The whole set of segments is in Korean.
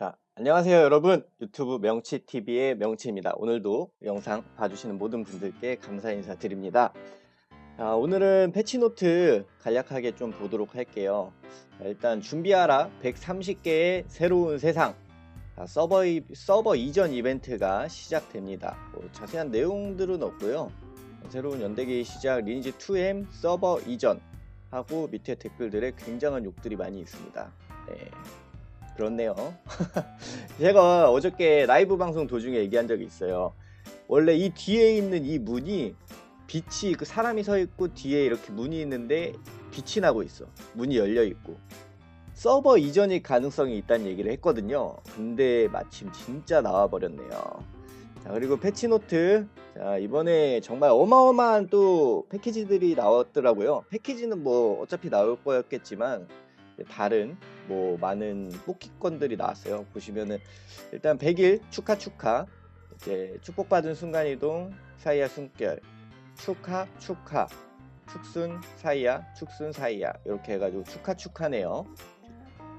자, 안녕하세요 여러분. 유튜브 명치TV의 명치입니다. 오늘도 영상 봐주시는 모든 분들께 감사 인사드립니다. 자, 오늘은 패치노트 간략하게 좀 보도록 할게요. 자, 일단 준비하라. 130개의 새로운 세상. 자, 서버, 이, 서버 이전 이벤트가 시작됩니다. 뭐 자세한 내용들은 없고요. 새로운 연대기 시작 리니지 2M 서버 이전 하고 밑에 댓글들에 굉장한 욕들이 많이 있습니다. 네. 그렇네요. 제가 어저께 라이브 방송 도중에 얘기한 적이 있어요. 원래 이 뒤에 있는 이 문이 빛이 그 사람이 서 있고 뒤에 이렇게 문이 있는데 빛이 나고 있어. 문이 열려 있고. 서버 이전일 가능성이 있다는 얘기를 했거든요. 근데 마침 진짜 나와 버렸네요. 자, 그리고 패치노트. 자, 이번에 정말 어마어마한 또 패키지들이 나왔더라고요. 패키지는 뭐 어차피 나올 거였겠지만 다른 뭐 많은 뽑기권들이 나왔어요. 보시면은 일단 100일 축하 축하 이제 축복받은 순간이동 사이야 숨결 축하 축하 축순 사이야 축순 사이야 이렇게 해가지고 축하 축하네요.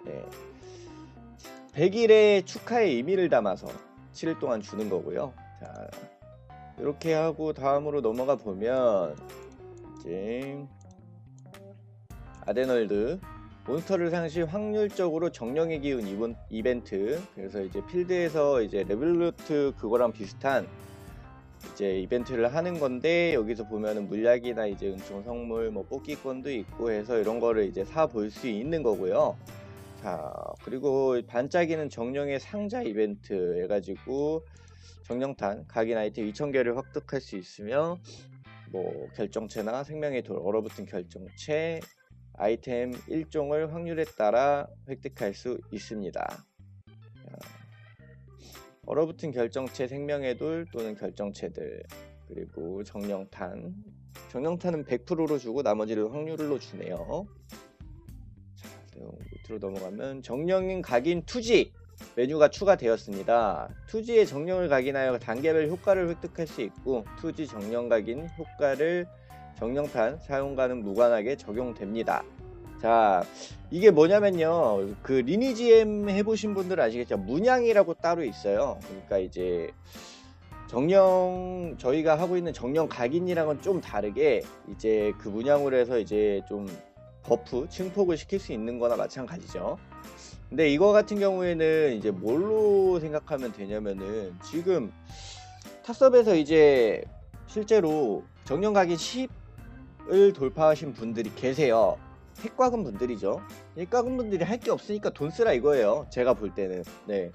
네. 100일의 축하의 의미를 담아서 7일 동안 주는 거고요. 자 이렇게 하고 다음으로 넘어가 보면 이제 아데널드 몬스터를 상시 확률적으로 정령의 기운 이번, 이벤트 그래서 이제 필드에서 이제 레벨루트 그거랑 비슷한 이제 이벤트를 하는 건데 여기서 보면은 물약이나 이제 은총 성물 뭐 뽑기권도 있고 해서 이런 거를 이제 사 볼 수 있는 거고요. 자 그리고 반짝이는 정령의 상자 이벤트 해가지고 정령탄 각인 아이템 2000개를 획득할 수 있으며 뭐 결정체나 생명의 돌 얼어붙은 결정체 아이템 1종을 확률에 따라 획득할 수 있습니다. 얼어붙은 결정체 생명의 돌 또는 결정체들 그리고 정령탄 정령탄은 100%로 주고 나머지를 확률로 주네요. 자, 밑으로 넘어가면 정령인 각인 투지 메뉴가 추가되었습니다. 투지의 정령을 각인하여 단계별 효과를 획득할 수 있고 투지 정령 각인 효과를 정령탄 사용과는 무관하게 적용됩니다. 자, 이게 뭐냐면요. 그 리니지엠 해보신 분들 아시겠죠? 문양이라고 따로 있어요. 그러니까 이제 정령 저희가 하고 있는 정령 각인이랑은 좀 다르게 이제 그 문양으로 해서 이제 좀 버프 증폭을 시킬 수 있는 거나 마찬가지죠. 근데 이거 같은 경우에는 이제 뭘로 생각하면 되냐면은 지금 탑섭에서 이제 실제로 정령 각인 10 을 돌파하신 분들이 계세요. 핵과금 분들이죠. 핵과금 분들이 할 게 없으니까 돈 쓰라 이거예요. 제가 볼 때는. 네.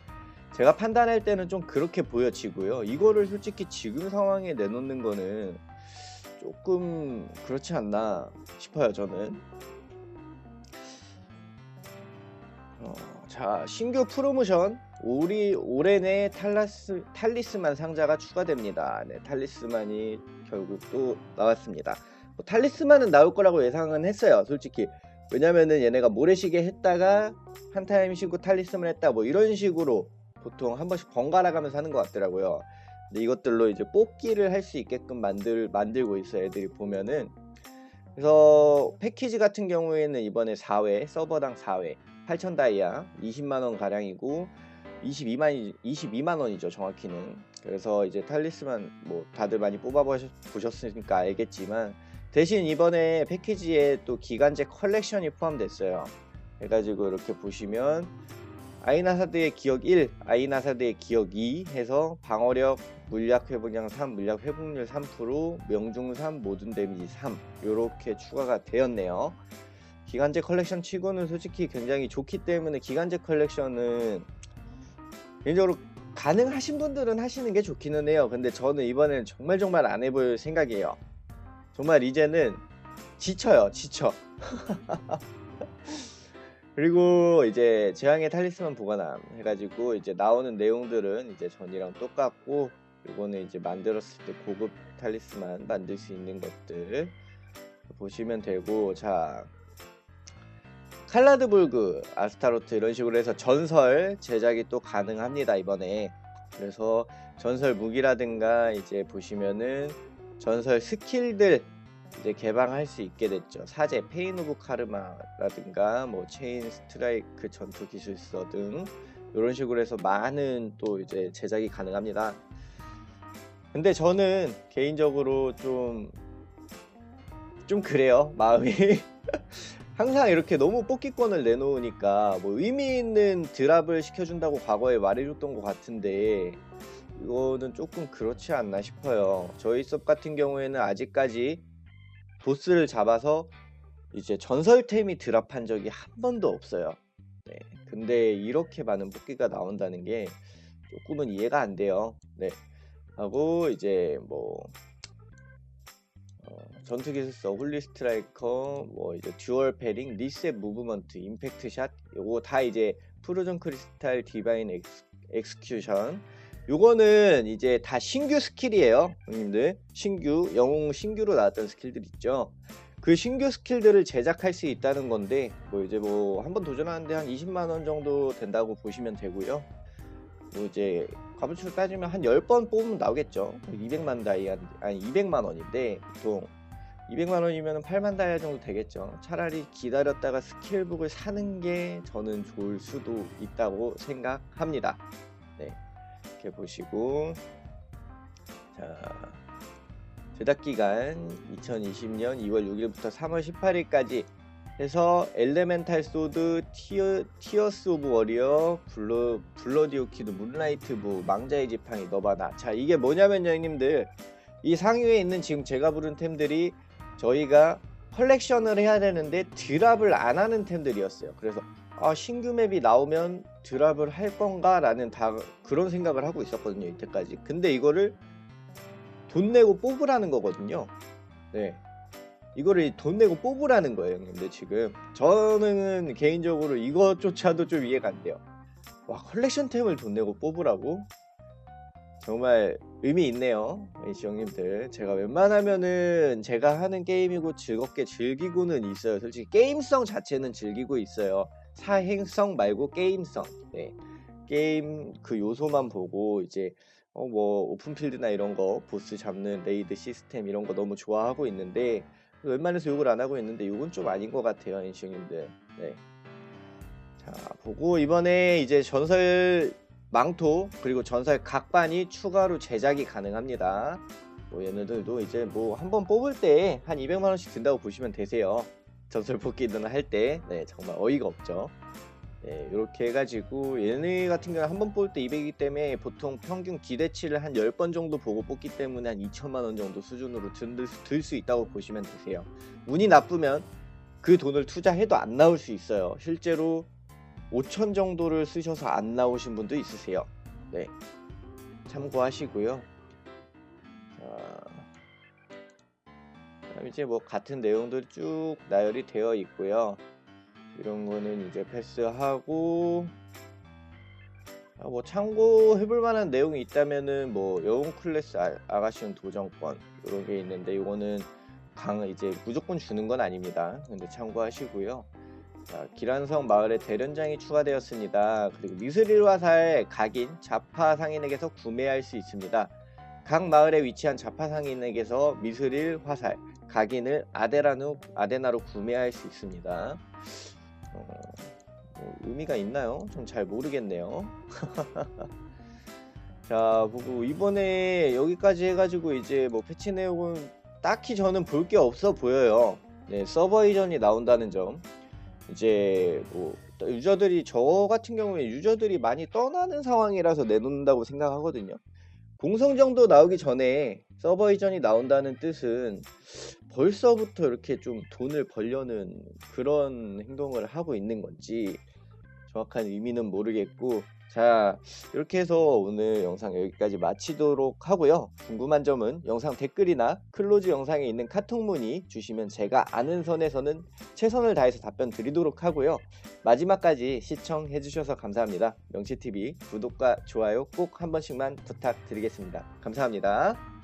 제가 판단할 때는 좀 그렇게 보여지고요. 이거를 솔직히 지금 상황에 내놓는 거는 조금 그렇지 않나 싶어요, 저는. 어, 자, 신규 프로모션 우리 올해 내 탈라스, 탈리스만 상자가 추가됩니다. 네, 탈리스만이 결국 또 나왔습니다. 뭐 탈리스만은 나올 거라고 예상은 했어요. 솔직히. 왜냐면은 얘네가 모래시계 했다가 한 타임 쉬고 탈리스만 했다 뭐 이런 식으로 보통 한 번씩 번갈아 가면서 하는 것 같더라고요. 근데 이것들로 이제 뽑기를 할 수 있게끔 만들 만들고 있어요. 애들이 보면은. 그래서 패키지 같은 경우에는 이번에 4회 서버당 4회 8,000 다이아 20만 원 가량이고 22만 22만 원이죠 정확히는. 그래서 이제 탈리스만 뭐 다들 많이 뽑아 보셨으니까 알겠지만 대신 이번에 패키지에 또 기간제 컬렉션이 포함됐어요. 해가지고 이렇게 보시면 아이나사드의 기억 1, 아이나사드의 기억 2 해서 방어력, 물약 회복량 3, 물약 회복률 3%, 명중 3, 모든 데미지 3 이렇게 추가가 되었네요. 기간제 컬렉션 치고는 솔직히 굉장히 좋기 때문에 기간제 컬렉션은 개인적으로 가능하신 분들은 하시는 게 좋기는 해요. 근데 저는 이번에는 정말 정말 안 해볼 생각이에요. 정말 이제는 지쳐요 지쳐. 그리고 이제 재앙의 탈리스만 보관함 해가지고 이제 나오는 내용들은 이제 전이랑 똑같고 이거는 이제 만들었을 때 고급 탈리스만 만들 수 있는 것들 보시면 되고 자 칼라드불그 아스타로트 이런 식으로 해서 전설 제작이 또 가능합니다 이번에. 그래서 전설 무기라든가 이제 보시면은 전설 스킬들 이제 개방할 수 있게 됐죠. 사제 페인 오브 카르마라든가 뭐 체인 스트라이크 전투 기술서 등 이런 식으로 해서 많은 또 이제 제작이 가능합니다. 근데 저는 개인적으로 좀, 좀 그래요. 마음이. 항상 이렇게 너무 뽑기권을 내놓으니까 뭐 의미 있는 드랍을 시켜준다고 과거에 말해줬던 것 같은데 이거는 조금 그렇지 않나 싶어요. 저희 섭 같은 경우에는 아직까지 보스를 잡아서 이제 전설템이 드랍한 적이 한 번도 없어요. 네. 근데 이렇게 많은 뽑기가 나온다는 게 조금은 이해가 안 돼요. 네. 하고 이제 뭐 어, 전투 기술서, 홀리 스트라이커, 뭐 이제 듀얼 패링, 리셋 무브먼트, 임팩트 샷, 요거 다 이제 프로전 크리스탈 디바인 엑스, 엑스큐션. 요거는 이제 다 신규 스킬이에요, 형님들. 신규 영웅 신규로 나왔던 스킬들 있죠. 그 신규 스킬들을 제작할 수 있다는 건데 뭐 이제 뭐 한번 도전하는데 한 20만 원 정도 된다고 보시면 되고요. 뭐 이제 값어치로 따지면 한 10번 뽑으면 나오겠죠. 200만 다이 한- 아니 200만 원인데 보통 200만 원이면 8만 다이아 정도 되겠죠. 차라리 기다렸다가 스킬북을 사는 게 저는 좋을 수도 있다고 생각합니다. 네. 이렇게 보시고 자 제작 기간 2020년 2월 6일부터 3월 18일까지 해서 엘레멘탈 소드, 티어, 티어스 오브 워리어, 블러, 블러디 오키드, 문라이트 부, 망자의 지팡이, 너바나. 자, 이게 뭐냐면요, 형님들. 이 상위에 있는 지금 제가 부른 템들이 저희가 컬렉션을 해야 되는데 드랍을 안 하는 템들이었어요. 그래서 아, 신규 맵이 나오면 드랍을 할 건가? 라는 다 그런 생각을 하고 있었거든요, 이때까지. 근데 이거를 돈 내고 뽑으라는 거거든요. 네. 이거를 돈 내고 뽑으라는 거예요, 형님들 지금. 저는 개인적으로 이것조차도 좀 이해가 안 돼요. 와, 컬렉션템을 돈 내고 뽑으라고? 정말 의미 있네요, 이지 형님들. 제가 웬만하면은 제가 하는 게임이고 즐겁게 즐기고는 있어요. 솔직히 게임성 자체는 즐기고 있어요. 사행성 말고 게임성. 네. 게임 그 요소만 보고 이제 어 뭐 오픈필드나 이런 거 보스 잡는 레이드 시스템 이런 거 너무 좋아하고 있는데 웬만해서 욕을 안 하고 있는데 욕은 좀 아닌 것 같아요, 인시형님들. 네. 자, 보고 이번에 이제 전설 망토 그리고 전설 각반이 추가로 제작이 가능합니다. 뭐 얘네들도 이제 뭐 한 번 뽑을 때 한 200만 원씩 든다고 보시면 되세요. 전설 뽑기는 할 때. 네, 정말 어이가 없죠. 네, 이렇게 해가지고 얘네 같은 경우는 한 번 뽑을 때 200이기 때문에 보통 평균 기대치를 한 10번 정도 보고 뽑기 때문에 한 2천만 원 정도 수준으로 들 수 있다고 보시면 되세요. 운이 나쁘면 그 돈을 투자해도 안 나올 수 있어요. 실제로 5천 정도를 쓰셔서 안 나오신 분도 있으세요. 네. 참고하시고요. 자, 이제 뭐 같은 내용들 쭉 나열이 되어 있고요. 이런 거는 이제 패스하고 아, 뭐 참고해볼 만한 내용이 있다면은 뭐 영웅 클래스 아, 아가시온 도전권 이런 게 있는데 이거는 강 이제 무조건 주는 건 아닙니다. 근데 참고하시고요. 자, 기란성 마을에 대련장이 추가되었습니다. 그리고 미스릴 화살 각인 자파 상인에게서 구매할 수 있습니다. 각 마을에 위치한 자파 상인에게서 미스릴 화살 각인을 아데라누 아데나로 구매할 수 있습니다. 어, 뭐 의미가 있나요? 좀 잘 모르겠네요. 자, 보고 이번에 여기까지 해가지고 이제 뭐 패치 내용은 딱히 저는 볼 게 없어 보여요. 네, 서버 이전이 나온다는 점. 이제 뭐 유저들이 저 같은 경우에 유저들이 많이 떠나는 상황이라서 내놓는다고 생각하거든요. 공성정도 나오기 전에 서버 이전이 나온다는 뜻은 벌써부터 이렇게 좀 돈을 벌려는 그런 행동을 하고 있는 건지 정확한 의미는 모르겠고 자 이렇게 해서 오늘 영상 여기까지 마치도록 하고요. 궁금한 점은 영상 댓글이나 클로즈 영상에 있는 카톡 문의 주시면 제가 아는 선에서는 최선을 다해서 답변 드리도록 하고요. 마지막까지 시청해 주셔서 감사합니다. 명치TV 구독과 좋아요 꼭 한 번씩만 부탁드리겠습니다. 감사합니다